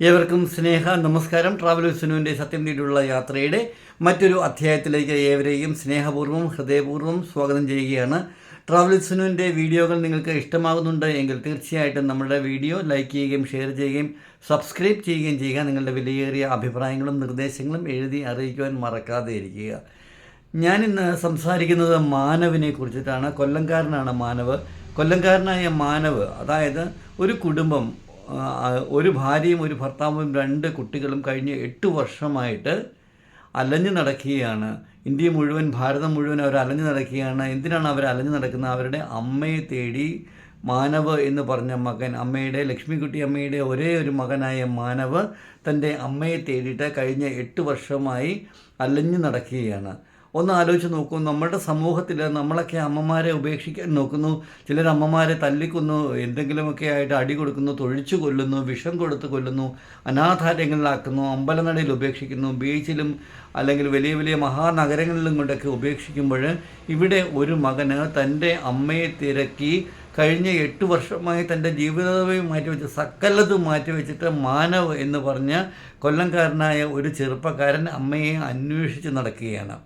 ഏവർക്കും സ്നേഹ നമസ്കാരം. ട്രാവൽ സുനുവിന്റെ സത്യം നേടിയുള്ള യാത്രയുടെ മറ്റൊരു അധ്യായത്തിലേക്ക് ഏവരെയും സ്നേഹപൂർവം ഹൃദയപൂർവം സ്വാഗതം ചെയ്യുകയാണ്. ട്രാവൽ സുനുവിന്റെ വീഡിയോകൾ നിങ്ങൾക്ക് ഇഷ്ടമാകുന്നുണ്ട് എങ്കിൽ തീർച്ചയായിട്ടും നമ്മുടെ വീഡിയോ ലൈക്ക് ചെയ്യുകയും ഷെയർ ചെയ്യുകയും സബ്സ്ക്രൈബ് ചെയ്യുകയും ചെയ്യുക. നിങ്ങളുടെ വിലയേറിയ അഭിപ്രായങ്ങളും നിർദ്ദേശങ്ങളും എഴുതി അറിയിക്കുവാൻ മറക്കാതെ ഇരിക്കുക. ഞാനിന്ന് സംസാരിക്കുന്നത് മാനവിനെ കുറിച്ചിട്ടാണ്. കൊല്ലംകാരനാണ് മാനവ്. കൊല്ലംകാരനായ മാനവ് അതായത് ഒരു കുടുംബം ഒരു ഭാര്യയും ഒരു ഭർത്താവും രണ്ട് കുട്ടികളും കഴിഞ്ഞ് എട്ട് വർഷമായിട്ട് അലഞ്ഞു നടക്കുകയാണ്. ഇന്ത്യ മുഴുവൻ ഭാരതം മുഴുവൻ അവർ അലഞ്ഞു നടക്കുകയാണ്. എന്തിനാണ് അവർ അലഞ്ഞു നടക്കുന്നത്? അവരുടെ അമ്മയെ തേടി മാനവ് എന്ന് പറഞ്ഞ മകൻ അമ്മയുടെ ലക്ഷ്മിക്കുട്ടി അമ്മയുടെ ഒരേ ഒരു മകനായ മാനവ് തന്റെ അമ്മയെ തേടിയിട്ട് കഴിഞ്ഞ എട്ട് വർഷമായി അലഞ്ഞു നടക്കുകയാണ്. ഒന്ന് ആലോചിച്ച് നോക്കൂ. നമ്മുടെ സമൂഹത്തിൽ നമ്മളൊക്കെ അമ്മമാരെ ഉപേക്ഷിക്കാൻ നോക്കുന്നു. ചിലർ അമ്മമാരെ തല്ലിക്കുന്നു. എന്തെങ്കിലുമൊക്കെ ആയിട്ട് അടി കൊടുക്കുന്നു തൊഴിച്ചു കൊല്ലുന്നു വിഷം കൊടുത്ത് കൊല്ലുന്നു അനാഥാലയങ്ങളിലാക്കുന്നു അമ്പലനടയിൽ ഉപേക്ഷിക്കുന്നു ബീച്ചിലും അല്ലെങ്കിൽ വലിയ വലിയ മഹാനഗരങ്ങളിലും കൊണ്ടൊക്കെ ഉപേക്ഷിക്കുമ്പോൾ ഇവിടെ ഒരു മകന് തന്റെ അമ്മയെ തിരക്കി കഴിഞ്ഞ എട്ട് വർഷമായി തന്റെ ജീവിതമേ മാറ്റിവെച്ച് സകലതും മാറ്റിവെച്ചിട്ട് മാനവ് എന്ന് പറഞ്ഞ കൊല്ലംകാരനായ ഒരു ചെറുപ്പക്കാരൻ അമ്മയെ അന്വേഷിച്ച് നടക്കുകയാണ്.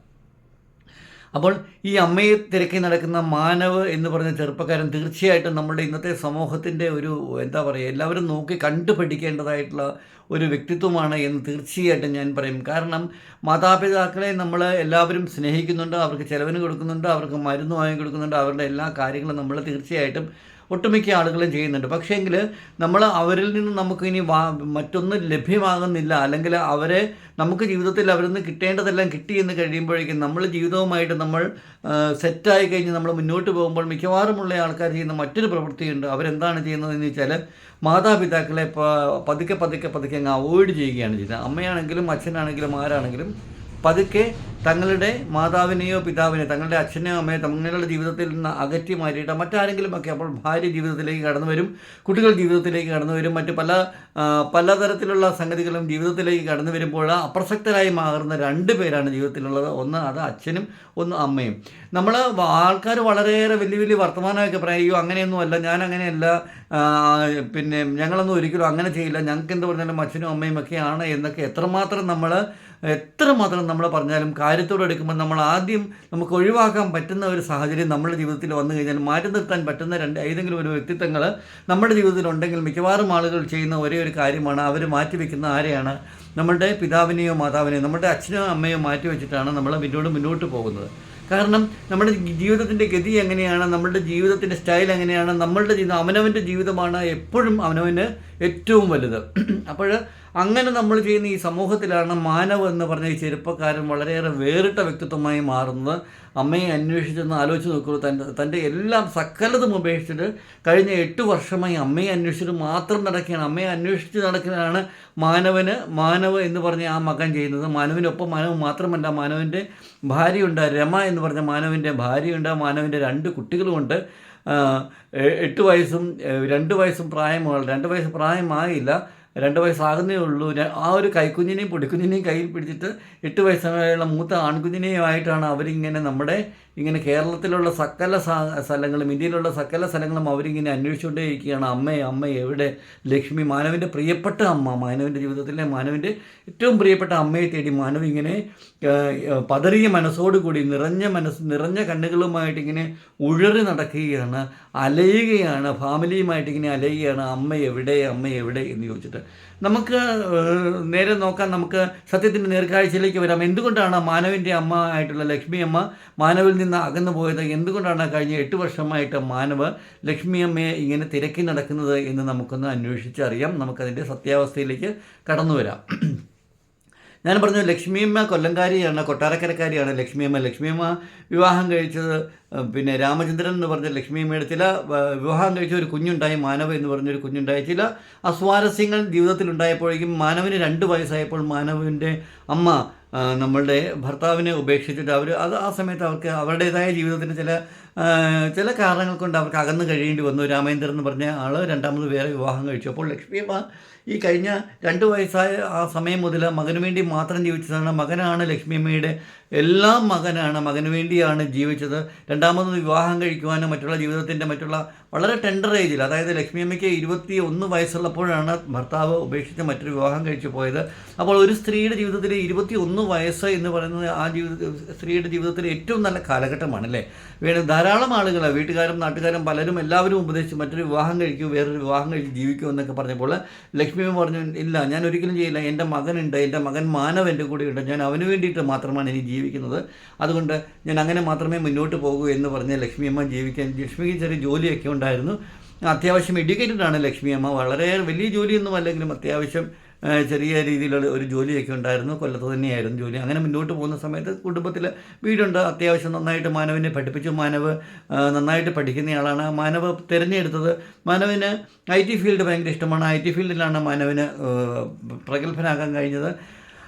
അപ്പോൾ ഈ അമ്മയെ തിരക്കി നടക്കുന്ന മാനവ് എന്ന് പറഞ്ഞ ചെറുപ്പക്കാരൻ തീർച്ചയായിട്ടും നമ്മുടെ ഇന്നത്തെ സമൂഹത്തിന്റെ ഒരു എന്താ പറയുക എല്ലാവരും നോക്കി കണ്ടുപഠിക്കേണ്ടതായിട്ടുള്ള ഒരു വ്യക്തിത്വമാണ് എന്ന് തീർച്ചയായിട്ടും ഞാൻ പറയും. കാരണം മാതാപിതാക്കളെ നമ്മൾ എല്ലാവരും സ്നേഹിക്കുന്നുണ്ട് അവർക്ക് ചിലവിന് കൊടുക്കുന്നുണ്ട് അവർക്ക് മരുന്ന് വാങ്ങി കൊടുക്കുന്നുണ്ട് അവരുടെ എല്ലാ കാര്യങ്ങളും നമ്മൾ തീർച്ചയായിട്ടും ഒട്ടുമിക്ക ആളുകളും ചെയ്യുന്നുണ്ട്. പക്ഷേങ്കിൽ നമ്മൾ അവരിൽ നിന്ന് നമുക്ക് ഇനി വാ മറ്റൊന്നും ലഭ്യമാകുന്നില്ല. അല്ലെങ്കിൽ അവരെ നമുക്ക് ജീവിതത്തിൽ അവരിൽ നിന്ന് കിട്ടേണ്ടതെല്ലാം കിട്ടി എന്ന് കഴിയുമ്പോഴേക്കും നമ്മൾ ജീവിതവുമായിട്ട് നമ്മൾ സെറ്റായി കഴിഞ്ഞ് നമ്മൾ മുന്നോട്ട് പോകുമ്പോൾ മിക്കവാറുമുള്ള ആൾക്കാർ ചെയ്യുന്ന മറ്റൊരു പ്രവൃത്തിയുണ്ട്. അവരെന്താണ് ചെയ്യുന്നതെന്ന് വെച്ചാൽ മാതാപിതാക്കളെ പതുക്കെ പതുക്കെ പതുക്കെ അങ്ങ് അവോയ്ഡ് ചെയ്യുകയാണ് ചെയ്യുന്നത്. അമ്മയാണെങ്കിലും അച്ഛനാണെങ്കിലും ആരാണെങ്കിലും പതുക്കെ തങ്ങളുടെ മാതാവിനെയോ പിതാവിനെയോ തങ്ങളുടെ അച്ഛനെയോ അമ്മയോ തങ്ങളുടെ ജീവിതത്തിൽ നിന്ന് അകറ്റി മാറ്റിയിട്ട് മറ്റാരെങ്കിലും ഒക്കെ അപ്പോൾ ഭാര്യ ജീവിതത്തിലേക്ക് കടന്നു വരും കുട്ടികൾ ജീവിതത്തിലേക്ക് കടന്നു വരും മറ്റ് പല പലതരത്തിലുള്ള സംഗതികളും ജീവിതത്തിലേക്ക് കടന്നു വരുമ്പോൾ അപ്രസക്തരായി മാറുന്ന രണ്ട് പേരാണ് ജീവിതത്തിലുള്ളത്. ഒന്ന് അത് അച്ഛനും ഒന്ന് അമ്മയും. നമ്മൾ ആൾക്കാർ വളരെയേറെ വലിയ വലിയ വർത്തമാനമൊക്കെ പറയും അയ്യോ അങ്ങനെയൊന്നും അല്ല ഞാൻ അങ്ങനെയല്ല പിന്നെ ഞങ്ങളൊന്നും ഒരിക്കലും അങ്ങനെ ചെയ്യില്ല ഞങ്ങൾക്ക് എന്ത് പറഞ്ഞാലും അച്ഛനും അമ്മയും ഒക്കെയാണ് എന്നൊക്കെ എത്രമാത്രം നമ്മൾ എത്രമാത്രം നമ്മൾ പറഞ്ഞാലും കാര്യത്തോടെ എടുക്കുമ്പോൾ നമ്മൾ ആദ്യം നമുക്ക് ഒഴിവാക്കാൻ പറ്റുന്ന ഒരു സാഹചര്യം നമ്മുടെ ജീവിതത്തിൽ വന്നു കഴിഞ്ഞാൽ മാറ്റി നിർത്താൻ പറ്റുന്ന രണ്ട് ഏതെങ്കിലും ഒരു വ്യക്തിത്വങ്ങൾ നമ്മുടെ ജീവിതത്തിൽ ഉണ്ടെങ്കിൽ മിക്കവാറും ആളുകൾ ചെയ്യുന്ന ഒരേ ഒരു കാര്യമാണ്. അവർ മാറ്റിവെക്കുന്ന ആരെയാണ്? നമ്മളുടെ പിതാവിനെയോ മാതാവിനെയോ നമ്മുടെ അച്ഛനോ അമ്മയോ മാറ്റി വെച്ചിട്ടാണ് നമ്മൾ മുന്നോട്ട് മുന്നോട്ട് പോകുന്നത്. കാരണം നമ്മുടെ ജീവിതത്തിന്റെ ഗതി എങ്ങനെയാണ്? നമ്മളുടെ ജീവിതത്തിന്റെ സ്റ്റൈൽ എങ്ങനെയാണ്? നമ്മളുടെ ജീവിതം അവനവന്റെ ജീവിതമാണ് എപ്പോഴും അവനവന് ഏറ്റവും വലുത്. അപ്പോൾ അങ്ങനെ നമ്മൾ ചെയ്യുന്ന ഈ സമൂഹത്തിലാണ് മാനവ് എന്ന് പറഞ്ഞ ഈ ചെറുപ്പക്കാരൻ വളരെയേറെ വേറിട്ട വ്യക്തിത്വമായി മാറുന്നത്. അമ്മയെ അന്വേഷിച്ചെന്ന് ആലോചിച്ച് നോക്കൂ തന്റെ തന്റെ എല്ലാം സകലതും ഉപേക്ഷിച്ചിട്ട് കഴിഞ്ഞ എട്ട് വർഷമായി അമ്മയെ അന്വേഷിച്ചിട്ട് മാത്രം നടക്കുകയാണ്. അമ്മയെ അന്വേഷിച്ച് നടക്കുന്നതാണ് മാനവന് മാനവ് എന്ന് പറഞ്ഞ ആ മകൻ ചെയ്യുന്നത്. മാനവിനൊപ്പം മാനവ് മാത്രമല്ല മാനവന്റെ ഭാര്യയുണ്ട് രമ എന്ന് പറഞ്ഞ മാനവിന്റെ ഭാര്യയുണ്ട്. മാനവിന്റെ രണ്ട് കുട്ടികളുമുണ്ട്. എട്ട് വയസ്സും രണ്ട് വയസ്സും പ്രായമുള്ള രണ്ട് വയസ്സ് പ്രായമായില്ല. രണ്ട് വയസ്സാകുന്നേ ഉള്ളൂ. ആ ഒരു കൈക്കുഞ്ഞിനെയും പൊടിക്കുഞ്ഞിനെയും കയ്യിൽ പിടിച്ചിട്ട് എട്ട് വയസ്സുള്ള മൂത്ത ആൺകുഞ്ഞിനെയുമായിട്ടാണ് അവരിങ്ങനെ നമ്മുടെ ഇങ്ങനെ കേരളത്തിലുള്ള സകല സ്ഥലങ്ങളും ഇന്ത്യയിലുള്ള സകല സ്ഥലങ്ങളും അവരിങ്ങനെ അന്വേഷിച്ചുകൊണ്ടേയിരിക്കുകയാണ്. അമ്മയെ അമ്മ എവിടെ? ലക്ഷ്മി മാനവിന്റെ പ്രിയപ്പെട്ട അമ്മ മാനവിന്റെ ജീവിതത്തിലെ മാനവിന്റെ ഏറ്റവും പ്രിയപ്പെട്ട അമ്മയെ തേടി മാനവ് ഇങ്ങനെ പതറിയ മനസ്സോടുകൂടി നിറഞ്ഞ മനസ്സ് നിറഞ്ഞ കണ്ണുകളുമായിട്ട് ഇങ്ങനെ ഉഴറി നടക്കുകയാണ് അലയുകയാണ് ഫാമിലിയുമായിട്ട് ഇങ്ങനെ അലയുകയാണ്. അമ്മ എവിടെ? അമ്മ എവിടെ? എന്ന് ചോദിച്ചിട്ട് നമുക്ക് നേരെ നോക്കാൻ നമുക്ക് സത്യത്തിന്റെ നേർക്കാഴ്ചയിലേക്ക് വരാം. എന്തുകൊണ്ടാണ് മാനവിന്റെ അമ്മ ആയിട്ടുള്ള ലക്ഷ്മി അമ്മ മാനവിൽ നിന്ന് അകന്നു പോയത്? എന്തുകൊണ്ടാണ് കഴിഞ്ഞ എട്ട് വർഷമായിട്ട് മാനവ് ലക്ഷ്മി അമ്മയെ ഇങ്ങനെ തിരക്കി നടക്കുന്നത് എന്ന് നമുക്കൊന്ന് അന്വേഷിച്ചറിയാം. നമുക്കതിന്റെ സത്യാവസ്ഥയിലേക്ക് കടന്നു വരാം ഞാൻ പറഞ്ഞു ലക്ഷ്മിയമ്മ കൊല്ലംകാരിയാണ് കൊട്ടാരക്കരക്കാരിയാണ്. ലക്ഷ്മിയമ്മ ലക്ഷ്മിയമ്മ വിവാഹം കഴിച്ചത് പിന്നെ രാമചന്ദ്രൻ എന്ന് പറഞ്ഞ ലക്ഷ്മിയമ്മയുടെ ചില വിവാഹം കഴിച്ച ഒരു കുഞ്ഞുണ്ടായി മാനവ എന്ന് പറഞ്ഞൊരു കുഞ്ഞുണ്ടായി. ചില അസ്വാരസ്യങ്ങൾ ജീവിതത്തിൽ ഉണ്ടായപ്പോഴേക്കും മാനവിന് രണ്ട് വയസ്സായപ്പോൾ മാനവിന്റെ അമ്മ നമ്മളുടെ ഭർത്താവിനെ ഉപേക്ഷിച്ചിട്ട് അവർ അത് ആ സമയത്ത് അവർക്ക് അവരുടേതായ ജീവിതത്തിന് ചില ചില കാരണങ്ങൾ കൊണ്ട് അവർക്ക് അകന്നു കഴിയേണ്ടി വന്നു. രാമേന്ദ്രൻ എന്ന് പറഞ്ഞ ആൾ രണ്ടാമത് വേറെ വിവാഹം കഴിച്ചു. അപ്പോൾ ലക്ഷ്മിയമ്മ ഈ കഴിഞ്ഞ രണ്ട് വയസ്സായ ആ സമയം മുതൽ മകനു വേണ്ടി മാത്രം ജീവിച്ചതാണ്. മകനാണ് ലക്ഷ്മിയമ്മയുടെ എല്ലാം മകനാണ്. മകന് വേണ്ടിയാണ് ജീവിച്ചത്. രണ്ടാമത് വിവാഹം കഴിക്കുവാനും മറ്റുള്ള ജീവിതത്തിന്റെ മറ്റുള്ള വളരെ ടെൻഡർ ഏജിൽ അതായത് ലക്ഷ്മി അമ്മയ്ക്ക് ഇരുപത്തി ഒന്ന് വയസ്സുള്ളപ്പോഴാണ് ഭർത്താവ് ഉപേക്ഷിച്ച് മറ്റൊരു വിവാഹം കഴിച്ചു പോയത്. അപ്പോൾ ഒരു സ്ത്രീയുടെ ജീവിതത്തിൽ ഇരുപത്തി ഒന്ന് വയസ്സ് എന്ന് പറയുന്നത് ആ ജീവിത സ്ത്രീയുടെ ജീവിതത്തിലെ ഏറ്റവും നല്ല കാലഘട്ടമാണ് അല്ലേ? വേണം ധാരാളം ആളുകൾ വീട്ടുകാരും നാട്ടുകാരും പലരും എല്ലാവരും ഉപദേശിച്ച് മറ്റൊരു വിവാഹം കഴിക്കൂ വേറൊരു വിവാഹം കഴിച്ച് ജീവിക്കൂ എന്നൊക്കെ പറഞ്ഞപ്പോൾ ലക്ഷ്മി പറഞ്ഞു ഇല്ല ഞാൻ ഒരിക്കലും ചെയ്യില്ല. എന്റെ മകനുണ്ട്. എന്റെ മകൻ മാനവ് എന്റെ കൂടെ ഉണ്ട് ഞാൻ അവന് വേണ്ടിയിട്ട് മാത്രമാണ് ഇനി ജീവിക്കുന്നത്. അതുകൊണ്ട് ഞാൻ അങ്ങനെ മാത്രമേ മുന്നോട്ട് പോകൂ എന്ന് പറഞ്ഞ് ലക്ഷ്മിയമ്മ ജീവിക്കാൻ ലക്ഷ്മിക്ക് ചെറിയ ജോലിയൊക്കെ ഉണ്ടായിരുന്നു. അത്യാവശ്യം എഡ്യൂക്കേറ്റഡ് ആണ് ലക്ഷ്മിയമ്മ. വളരെ വലിയ ജോലിയൊന്നും അല്ലെങ്കിലും അത്യാവശ്യം ചെറിയ രീതിയിലുള്ള ഒരു ജോലിയൊക്കെ ഉണ്ടായിരുന്നു. കൊല്ലത്ത് തന്നെയായിരുന്നു ജോലി. അങ്ങനെ മുന്നോട്ട് പോകുന്ന സമയത്ത് കുടുംബത്തിൽ വീടുണ്ട്. അത്യാവശ്യം നന്നായിട്ട് മാനവിനെ പഠിപ്പിച്ചു. മാനവ് നന്നായിട്ട് പഠിക്കുന്നയാളാണ്. മാനവ് തിരഞ്ഞെടുത്തത് മാനവിന് ഐ ടി ഫീൽഡ് ഭയങ്കര ഇഷ്ടമാണ്. ഐ ടി ഫീൽഡിലാണ് മാനവിന് പ്രഗത്ഭനാകാൻ കഴിഞ്ഞത്.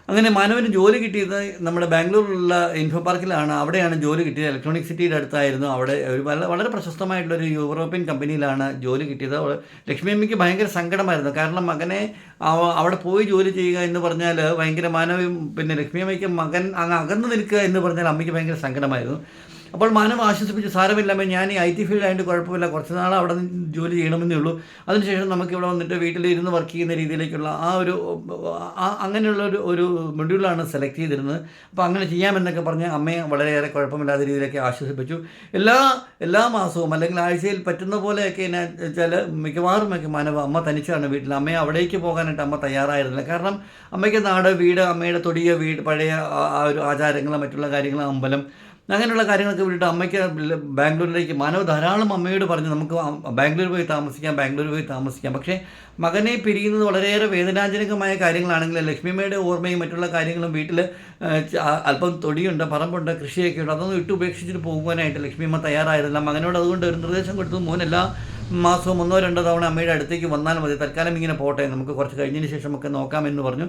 അങ്ങനെ മാനവന് ജോലി കിട്ടിയത് നമ്മുടെ ബാംഗ്ലൂരിലുള്ള ഇൻഫോ പാർക്കിലാണ്. അവിടെയാണ് ജോലി കിട്ടിയത്. ഇലക്ട്രോണിക് സിറ്റിയുടെ അടുത്തായിരുന്നു. അവിടെ ഒരു വളരെ പ്രശസ്തമായിട്ടുള്ള ഒരു യൂറോപ്യൻ കമ്പനിയിലാണ് ജോലി കിട്ടിയത്. ലക്ഷ്മി അമ്മയ്ക്ക് ഭയങ്കര സങ്കടമായിരുന്നു. കാരണം മകനെ അവിടെ പോയി ജോലി ചെയ്യുക എന്ന് പറഞ്ഞാൽ ഭയങ്കര മാനവും പിന്നെ ലക്ഷ്മി അമ്മയ്ക്ക് മകൻ അങ്ങ് അകന്നു നിൽക്കുക എന്ന് പറഞ്ഞാൽ അമ്മയ്ക്ക് ഭയങ്കര സങ്കടമായിരുന്നു. അപ്പോൾ മാനവ് ആശ്വസിപ്പിച്ച് സാരമില്ലാമേ ഞാൻ ഈ ഐ ടി ഫീൽഡ് കുഴപ്പമില്ല കുറച്ച് നാൾ അവിടെ ജോലി ചെയ്യണമെന്നേ ഉള്ളൂ. അതിനുശേഷം നമുക്ക് ഇവിടെ വന്നിട്ട് വീട്ടിൽ ഇരുന്ന് വർക്ക് ചെയ്യുന്ന രീതിയിലേക്കുള്ള ആ ഒരു അങ്ങനെയുള്ള ഒരു ഒരു മൊഡ്യൂളാണ് സെലക്ട് ചെയ്തിരുന്നത്. അപ്പോൾ അങ്ങനെ ചെയ്യാമെന്നൊക്കെ പറഞ്ഞ് അമ്മയെ വളരെയേറെ കുഴപ്പമില്ലാത്ത രീതിയിലൊക്കെ ആശ്വസിപ്പിച്ചു. എല്ലാ എല്ലാ മാസവും അല്ലെങ്കിൽ ആഴ്ചയിൽ പറ്റുന്ന പോലെയൊക്കെ എന്നാ വെച്ചാൽ മിക്കവാറും ഒക്കെ മാനവ അമ്മ തനിച്ചാണ് വീട്ടിൽ. അമ്മയെ അവിടേക്ക് പോകാനായിട്ട് അമ്മ തയ്യാറായിരുന്നില്ല. കാരണം അമ്മയ്ക്ക് നാട് വീട് അമ്മയുടെ തൊടിയ വീട് പഴയ ആ ഒരു ആചാരങ്ങളും മറ്റുള്ള കാര്യങ്ങളും അമ്പലം അങ്ങനെയുള്ള കാര്യങ്ങളൊക്കെ വിട്ടിട്ട് അമ്മയ്ക്ക് ബാംഗ്ലൂരിലേക്ക് മാനവ് ധാരാളം അമ്മയോട് പറഞ്ഞു നമുക്ക് ബാംഗ്ലൂർ പോയി താമസിക്കാം ബാംഗ്ലൂർ പോയി താമസിക്കാം. പക്ഷേ മകനെ പിരിയുന്നത് വളരെയേറെ വേദനാജനകമായ കാര്യങ്ങളാണെങ്കിൽ ലക്ഷ്മിയമ്മയുടെ ഓർമ്മയും മറ്റുള്ള കാര്യങ്ങളും വീട്ടിൽ അല്പം തൊടിയുണ്ട് പറമ്പുണ്ട് കൃഷിയൊക്കെ ഉണ്ട് അതൊന്നും ഇട്ട് ഉപേക്ഷിച്ചിട്ട് പോകുവാനായിട്ട് ലക്ഷ്മിയമ്മ തയ്യാറായിരുന്നില്ല. മകനോട് അതുകൊണ്ട് ഒരു നിർദ്ദേശം കൊടുത്തു മോൻ മാസവും ഒന്നോ രണ്ടോ തവണ അമ്മയുടെ അടുത്തേക്ക് വന്നാൽ മതി. തൽക്കാലം ഇങ്ങനെ പോട്ടെ. നമുക്ക് കുറച്ച് കഴിഞ്ഞതിന് ശേഷം ഒക്കെ നോക്കാമെന്ന് പറഞ്ഞു.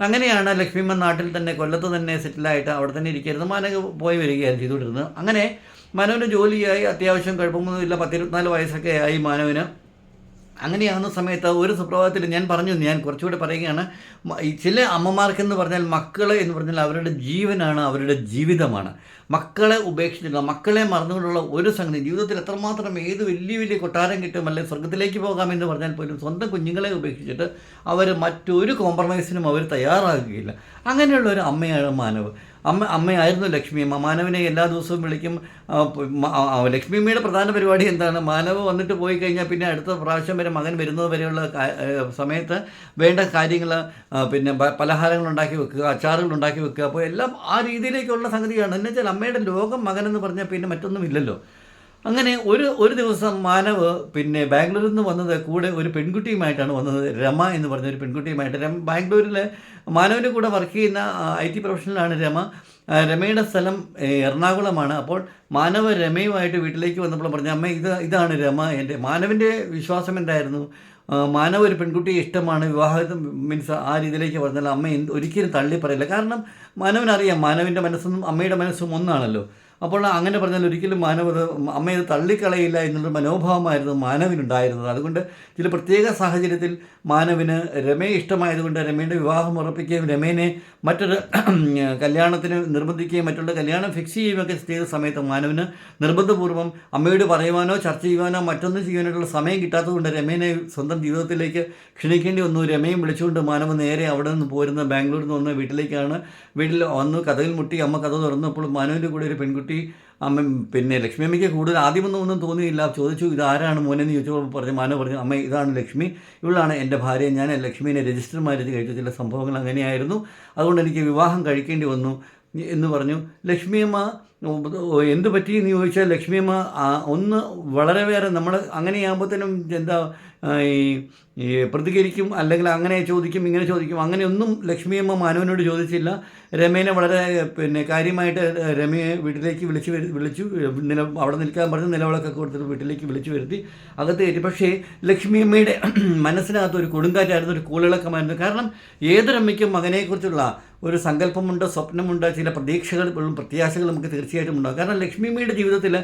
അങ്ങനെയാണ് ലക്ഷ്മിമ്മ നാട്ടിൽ തന്നെ കൊല്ലത്ത് തന്നെ സെറ്റിലായിട്ട് അവിടെ തന്നെ ഇരിക്കരുത് മാനക പോയി വരികയായിരുന്നു ചെയ്തുകൊണ്ടിരുന്നത്. അങ്ങനെ മനോവിന് ജോലിയായി. അത്യാവശ്യം കുഴപ്പമൊന്നുമില്ല. പത്തിരുപത്തിനാല് വയസ്സൊക്കെ ആയി മാനവന് അങ്ങനെയാകുന്ന സമയത്ത് ഒരു സുപ്രഭാതത്തിൽ ഞാൻ പറഞ്ഞു ഞാൻ കുറച്ചുകൂടെ പറയുകയാണ്. ചില അമ്മമാർക്കെന്ന് പറഞ്ഞാൽ മക്കൾ എന്ന് പറഞ്ഞാൽ അവരുടെ ജീവനാണ് അവരുടെ ജീവിതമാണ്. മക്കളെ ഉപേക്ഷിച്ചിട്ടുള്ള മക്കളെ മറന്നുകൊണ്ടുള്ള ഒരു സംഗതി ജീവിതത്തിൽ എത്രമാത്രം ഏത് വലിയ വലിയ കൊട്ടാരം കിട്ടും അല്ലെങ്കിൽ സ്വർഗത്തിലേക്ക് പോകാമെന്ന് പറഞ്ഞാൽ പോലും സ്വന്തം കുഞ്ഞുങ്ങളെ ഉപേക്ഷിച്ചിട്ട് അവർ മറ്റൊരു കോംപ്രമൈസിനും അവർ തയ്യാറാകുകയില്ല. അങ്ങനെയുള്ള ഒരു അമ്മയാണ് മാനവ്. അമ്മ അമ്മയായിരുന്നു ലക്ഷ്മി. അമ്മ മാനവിനെ എല്ലാ ദിവസവും വിളിക്കും. ആ, പ്- മ- ആ, ആ, ലക്ഷ്മി അമ്മയുടെ പ്രധാന പരിപാടി എന്താണ്? മാനവ് വന്നിട്ട് പോയി കഴിഞ്ഞാൽ പിന്നെ അടുത്ത പ്രാവശ്യം വരെ മകൻ വരുന്നത് വരെയുള്ള സമയത്ത് വേണ്ട കാര്യങ്ങൾ പിന്നെ പലഹാരങ്ങൾ ഉണ്ടാക്കി വെക്കുക അച്ചാറുകൾ ഉണ്ടാക്കി വെക്കുക. അപ്പോൾ എല്ലാം ആ രീതിയിലേക്കുള്ള സംഗതിയാണ്. എന്നുവെച്ചാൽ അമ്മയുടെ ലോകം മകനെന്ന് പറഞ്ഞാൽ പിന്നെ മറ്റൊന്നും ഇല്ലല്ലോ അങ്ങനെ ഒരു ഒരു ദിവസം മാനവ് പിന്നെ ബാംഗ്ലൂരിൽ നിന്ന് വന്നത് കൂടെ ഒരു പെൺകുട്ടിയുമായിട്ടാണ് വന്നത്. രമ എന്ന് പറഞ്ഞ ഒരു പെൺകുട്ടിയുമായിട്ട്. രമ ബാംഗ്ലൂരിലെ മാനവിന്റെ കൂടെ വർക്ക് ചെയ്യുന്ന ഐ ടി പ്രൊഫഷണലാണ് രമ. രമയുടെ സ്ഥലം എറണാകുളമാണ്. അപ്പോൾ മാനവ് രമയുമായിട്ട് വീട്ടിലേക്ക് വന്നപ്പോൾ പറഞ്ഞു അമ്മ ഇത് ഇതാണ് രമ. എന്റെ മാനവിന്റെ വിശ്വാസം എന്തായിരുന്നു? മാനവ് ഒരു പെൺകുട്ടിയെ ഇഷ്ടമാണ്. വിവാഹം മീൻസ് ആ രീതിയിലേക്ക് പറഞ്ഞാൽ അമ്മ ഒരിക്കലും തള്ളി പറയില്ല. കാരണം മാനവനറിയാം മാനവിന്റെ മനസ്സും അമ്മയുടെ മനസ്സും ഒന്നാണല്ലോ. അപ്പോൾ അങ്ങനെ പറഞ്ഞാൽ ഒരിക്കലും മാനവ അമ്മയെ തള്ളിക്കളയില്ല എന്നുള്ള മനോഭാവമായിരുന്നു മാനവിനുണ്ടായിരുന്നത്. അതുകൊണ്ട് ചില പ്രത്യേക സാഹചര്യത്തിൽ മാനവിന് രമയെ ഇഷ്ടമായതുകൊണ്ട് രമയുടെ വിവാഹം ഉറപ്പിക്കുകയും രമേനെ മറ്റൊരു കല്യാണത്തിന് നിർബന്ധിക്കുകയും മറ്റുള്ള കല്യാണം ഫിക്സ് ചെയ്യുകയൊക്കെ ചെയ്ത സമയത്ത് മാനവിന് നിർബന്ധപൂർവം അമ്മയോട് പറയുവാനോ ചർച്ച ചെയ്യുവാനോ മറ്റൊന്നും ചെയ്യാനായിട്ടുള്ള സമയം കിട്ടാത്തതുകൊണ്ട് രമേനെ സ്വന്തം ജീവിതത്തിലേക്ക് ക്ഷണിക്കേണ്ടി വന്നു. രമയും വിളിച്ചുകൊണ്ട് മാനവ് നേരെ അവിടെ നിന്ന് പോരുന്ന ബാംഗ്ലൂരിൽ നിന്ന് വന്ന് വീട്ടിലേക്കാണ് വീട്ടിൽ വന്ന് കഥയിൽ മുട്ടി അമ്മ കഥ തുറന്നപ്പോൾ മാനവിന്റെ കൂടെ ഒരു പെൺകുട്ടി അമ്മ പിന്നെ ലക്ഷ്മി അമ്മയ്ക്ക് കൂടുതൽ ആദ്യമൊന്നും ഒന്നും തോന്നിയില്ല. ചോദിച്ചു ഇതാരാണ് മോനെന്ന് ചോദിച്ചപ്പോൾ പറഞ്ഞു മാനോ പറഞ്ഞു അമ്മ ഇതാണ് ലക്ഷ്മി. ഇവളാണ് എന്റെ ഭാര്യ. ഞാൻ ലക്ഷ്മീനെ രജിസ്റ്റർ മാരേജ് കഴിച്ച. ചില സംഭവങ്ങൾ അങ്ങനെയായിരുന്നു. അതുകൊണ്ട് എനിക്ക് വിവാഹം കഴിക്കേണ്ടി വന്നു. എന്ന് പറഞ്ഞു. ലക്ഷ്മിയമ്മ എന്ത് പറ്റി? എന്ന് ചോദിച്ചാൽ ലക്ഷ്മിയമ്മ ഒന്ന് വളരെ വേറെ നമ്മൾ അങ്ങനെയാകുമ്പോഴത്തേനും എന്താ ഈ പ്രതികരിക്കും അല്ലെങ്കിൽ അങ്ങനെ ചോദിക്കും ഇങ്ങനെ ചോദിക്കും. അങ്ങനെയൊന്നും ലക്ഷ്മിയമ്മ മാനവനോട് ചോദിച്ചില്ല. രമേനെ വളരെ പിന്നെ കാര്യമായിട്ട് രമയെ വീട്ടിലേക്ക് വിളിച്ചു വിളിച്ചു നില അവിടെ നിൽക്കാൻ പറഞ്ഞ് നിലവിളക്കൊക്കെ കൊടുത്തിട്ട് വീട്ടിലേക്ക് വിളിച്ചു വരുത്തി. അകത്ത് കയറ്റി. പക്ഷേ ലക്ഷ്മിയമ്മയുടെ മനസ്സിനകത്ത് ഒരു കൊടുങ്കാറ്റായിരുന്നു ഒരു കൂളിളക്കമായിരുന്നു കാരണം ഏതൊരമ്മയ്ക്കും മകനെക്കുറിച്ചുള്ള ഒരു സങ്കല്പമുണ്ട് സ്വപ്നമുണ്ട് ചില പ്രതീക്ഷകളും പ്രത്യാശകളും നമുക്ക് തീർച്ചയായിട്ടും ഉണ്ടാകും. കാരണം ലക്ഷ്മിയമ്മയുടെ ജീവിതത്തിൽ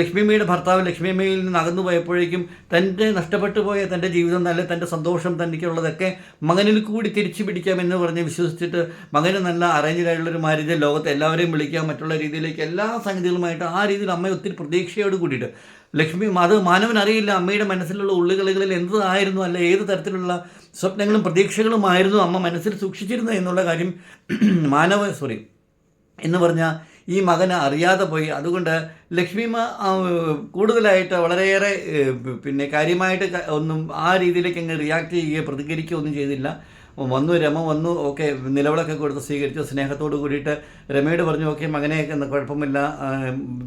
ലക്ഷ്മിയമ്മയുടെ ഭർത്താവ് ലക്ഷ്മിയമ്മയിൽ നിന്ന് അകന്നു പോയപ്പോഴേക്കും തന്റെ നഷ്ടപ്പെട്ടു പോയ തന്റെ ജീവിതം നല്ല തന്റെ സന്തോഷം തനിക്കുള്ളതൊക്കെ മകനിൽ കൂടി തിരിച്ചു പിടിക്കാമെന്ന് പറഞ്ഞ് വിശ്വസിച്ചിട്ട് മകന് നല്ല അറേഞ്ച്ഡ് ആയിട്ടുള്ളൊരു മാരേജ് ലോകത്തെ എല്ലാവരെയും വിളിക്കാം മറ്റുള്ള രീതിയിലേക്ക് എല്ലാ സംഗതികളുമായിട്ട് ആ രീതിയിൽ അമ്മ ഒത്തിരി പ്രതീക്ഷയോട് കൂടിയിട്ട്. ലക്ഷ്മി അത് മാനവൻ അറിയില്ല. അമ്മയുടെ മനസ്സിലുള്ള ഉള്ളുകളികളിൽ എന്തായിരുന്നു അല്ല ഏത് തരത്തിലുള്ള സ്വപ്നങ്ങളും പ്രതീക്ഷകളുമായിരുന്നു അമ്മ മനസ്സിൽ സൂക്ഷിച്ചിരുന്നത് എന്നുള്ള കാര്യം മാനവ സോറി എന്ന് പറഞ്ഞാൽ ഈ മകന് അറിയാതെ പോയി. അതുകൊണ്ട് ലക്ഷ്മിമ കൂടുതലായിട്ട് വളരെയേറെ പിന്നെ കാര്യമായിട്ട് ഒന്നും ആ രീതിയിലേക്ക് അങ്ങ് റിയാക്ട് ചെയ്യുകയോ പ്രതികരിക്കുകയോ ഒന്നും ചെയ്തില്ല. വന്നു രമ വന്നു ഓക്കെ നിലവിളൊക്കെ കൊടുത്ത് സ്വീകരിച്ചു. സ്നേഹത്തോട് കൂടിയിട്ട് രമയോട് പറഞ്ഞു ഓക്കെ മകനെയൊക്കെ കുഴപ്പമില്ല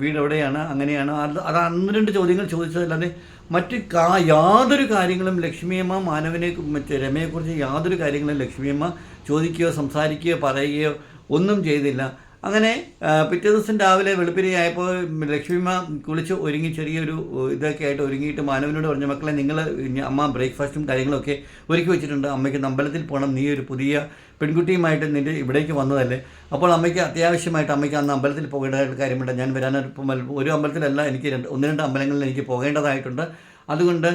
വീട് എവിടെയാണ് അങ്ങനെയാണ്. അത് അന്ന് രണ്ട് ചോദ്യങ്ങൾ ചോദിച്ചതല്ലാതെ മറ്റ് കാ യാതൊരു കാര്യങ്ങളും ലക്ഷ്മിയമ്മ മാനവനെ മറ്റേ രമയെക്കുറിച്ച് യാതൊരു കാര്യങ്ങളും ലക്ഷ്മിയമ്മ ചോദിക്കുകയോ സംസാരിക്കുകയോ പറയുകയോ ഒന്നും ചെയ്തില്ല. അങ്ങനെ പിറ്റേ ദിവസം രാവിലെ വെളുപ്പിരിയായപ്പോൾ ലക്ഷ്മിമ്മ കുളിച്ച് ഒരുങ്ങി ചെറിയൊരു ഇതൊക്കെ ആയിട്ട് ഒരുങ്ങിയിട്ട് മാനവനോട് പറഞ്ഞ മക്കളെ നിങ്ങൾ അമ്മ ബ്രേക്ക്ഫാസ്റ്റും കാര്യങ്ങളൊക്കെ ഒരുക്കി വെച്ചിട്ടുണ്ട്. അമ്മയ്ക്ക് അമ്പലത്തിൽ പോകണം നീ ഒരു പുതിയ പെൺകുട്ടിയുമായിട്ട് നിന്റെ ഇവിടേക്ക് വന്നതല്ലേ? അപ്പോൾ അമ്മയ്ക്ക് അത്യാവശ്യമായിട്ട് അമ്മയ്ക്ക് അന്ന് അമ്പലത്തിൽ പോകേണ്ടതായിട്ട് കാര്യമുണ്ട് ഞാൻ വരാനൊപ്പം ഒരു അമ്പലത്തിലല്ല എനിക്ക് രണ്ട് ഒന്ന് രണ്ട് അമ്പലങ്ങളിൽ എനിക്ക് പോകേണ്ടതായിട്ടുണ്ട്. അതുകൊണ്ട്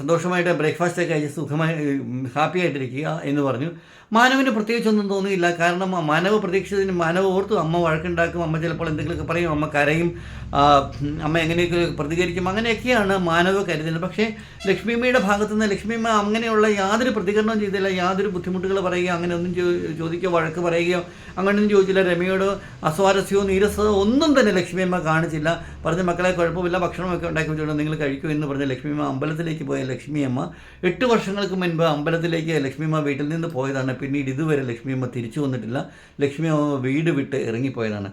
സന്തോഷമായിട്ട് ബ്രേക്ക്ഫാസ്റ്റ് ഒക്കെ കഴിച്ച് സുഖമായി ഹാപ്പി ആയിട്ടിരിക്കുക എന്ന് പറഞ്ഞു. മാനവന് പ്രത്യേകിച്ചൊന്നും തോന്നിയില്ല. കാരണം മാനവ് പ്രതീക്ഷിച്ചതിന് മാനവ് ഓർത്തു അമ്മ വഴക്കുണ്ടാക്കും അമ്മ ചിലപ്പോൾ എന്തെങ്കിലുമൊക്കെ പറയും അമ്മ കരയും അമ്മ എങ്ങനെയൊക്കെ പ്രതികരിക്കും? അങ്ങനെയൊക്കെയാണ് മാനവ കരുതുന്നത്. പക്ഷേ ലക്ഷ്മിയമ്മയുടെ ഭാഗത്തു നിന്ന് ലക്ഷ്മിയമ്മ അങ്ങനെയുള്ള യാതൊരു പ്രതികരണവും ചെയ്തില്ല. യാതൊരു ബുദ്ധിമുട്ടുകൾ പറയുകയോ അങ്ങനെ ഒന്നും ചോദിക്കുകയോ വഴക്ക് പറയുകയോ അങ്ങനെയൊന്നും ചോദിച്ചില്ല. രമയോട് അസ്വാരസ്യവും നീരസവും ഒന്നും തന്നെ ലക്ഷ്മിയമ്മ കാണിച്ചില്ല. പറഞ്ഞ മക്കളെ കുഴപ്പമില്ല ഭക്ഷണമൊക്കെ ഉണ്ടാക്കി വെച്ചോളൂ നിങ്ങൾ കഴിക്കൂ എന്ന് പറഞ്ഞ ലക്ഷ്മിയമ്മ അമ്പലത്തിലേക്ക് പോയ ലക്ഷ്മിയമ്മ എട്ട് വർഷങ്ങൾക്ക് മുൻപ് അമ്പലത്തിലേക്ക് ലക്ഷ്മിയമ്മ വീട്ടിൽ നിന്ന് പോയതാണ്. പിന്നീട് ഇതുവരെ ലക്ഷ്മിയമ്മ തിരിച്ചു വന്നിട്ടില്ല. ലക്ഷ്മിയമ്മ വീട് വിട്ട് ഇറങ്ങിപ്പോയതാണ്.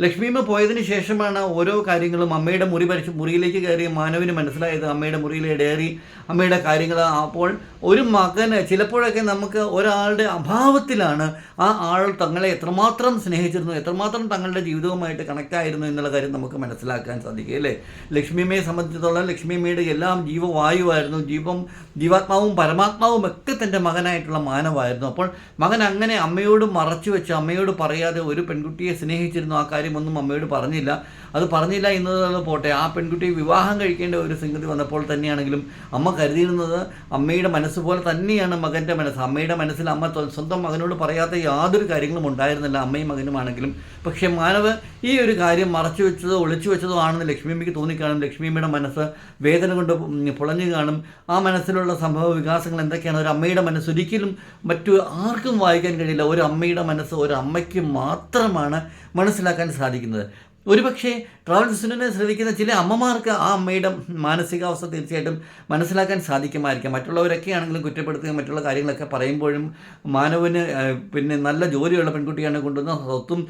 ലക്ഷ്മിയമ്മ പോയതിന് ശേഷമാണ് ഓരോ കാര്യങ്ങളും അമ്മയുടെ മുറി പരിശു മുറിയിലേക്ക് കയറി മാനവിന് മനസ്സിലായത്. അമ്മയുടെ മുറിയിലെ ഡയറി അമ്മയുടെ കാര്യങ്ങൾ. അപ്പോൾ ഒരു മകന് ചിലപ്പോഴൊക്കെ നമുക്ക് ഒരാളുടെ അഭാവത്തിലാണ് ആ ആൾ തങ്ങളെ എത്രമാത്രം സ്നേഹിച്ചിരുന്നു എത്രമാത്രം തങ്ങളുടെ ജീവിതവുമായിട്ട് കണക്റ്റ് ആയിരുന്നു എന്നുള്ള കാര്യം നമുക്ക് മനസ്സിലാക്കാൻ സാധിക്കും അല്ലേ? ലക്ഷ്മിയമ്മയെ സംബന്ധിച്ചിടത്തോളം ലക്ഷ്മിയമ്മയുടെ എല്ലാം ജീവവായുവായിരുന്നു. ജീവം ജീവാത്മാവും പരമാത്മാവും ഒക്കെ തന്റെ മകനായിട്ടുള്ള മാനവായിരുന്നു. അപ്പോൾ മകൻ അങ്ങനെ അമ്മയോട് മറച്ചു വെച്ച് അമ്മയോട് പറയാതെ ഒരു പെൺകുട്ടിയെ സ്നേഹിച്ചിരുന്നു. ആ കാര്യമൊന്നും അമ്മയോട് പറഞ്ഞില്ല. അത് പറഞ്ഞില്ല എന്നത് പോട്ടെ. ആ പെൺകുട്ടിയെ വിവാഹം കഴിക്കേണ്ട ഒരു സംഗതി വന്നപ്പോൾ തന്നെയാണെങ്കിലും അമ്മ കരുതിയിരുന്നത് അമ്മയുടെ മനസ്സ് പോലെ തന്നെയാണ് മകന്റെ മനസ്സ്. അമ്മയുടെ മനസ്സിൽ അമ്മ സ്വന്തം മകനോട് പറയാത്ത യാതൊരു കാര്യങ്ങളും ഉണ്ടായിരുന്നില്ല. അമ്മയും മകനുമാണെങ്കിലും. പക്ഷേ മാനവ് ഈ ഒരു കാര്യം മറച്ചു വെച്ചതോ ഒളിച്ചു വെച്ചതോ ആണെന്ന് ലക്ഷ്മിയമ്മയ്ക്ക് തോന്നിക്കാണും. ലക്ഷ്മിയമ്മയുടെ മനസ്സ് വേദന കൊണ്ട് പുളഞ്ഞു കാണും. ആ മനസ്സിലുള്ള സംഭവ വികാസങ്ങൾ എന്തൊക്കെയാണ്? ഒരു അമ്മയുടെ മനസ്സ് ഒരിക്കലും മറ്റു ആർക്കും വായിക്കാൻ കഴിയില്ല. ഒരു അമ്മയുടെ മനസ്സ് ഒരു അമ്മയ്ക്ക് മാത്രമാണ് മനസ്സിലാക്കാൻ സാധിക്കുന്നത്. ഒരുപക്ഷെ ട്രാവൽ സിനിമയെ ശ്രദ്ധിക്കുന്ന ചില അമ്മമാർക്ക് ആ അമ്മയുടെ മാനസികാവസ്ഥ തീർച്ചയായിട്ടും മനസ്സിലാക്കാൻ സാധിക്കുമായിരിക്കാം. മറ്റുള്ളവരൊക്കെ ആണെങ്കിലും കുറ്റപ്പെടുത്തുകയും മറ്റുള്ള കാര്യങ്ങളൊക്കെ പറയുമ്പോഴും മാനവന് പിന്നെ നല്ല ജോലിയുള്ള പെൺകുട്ടിയാണ് കൊണ്ടുവന്നത് സ്വത്തും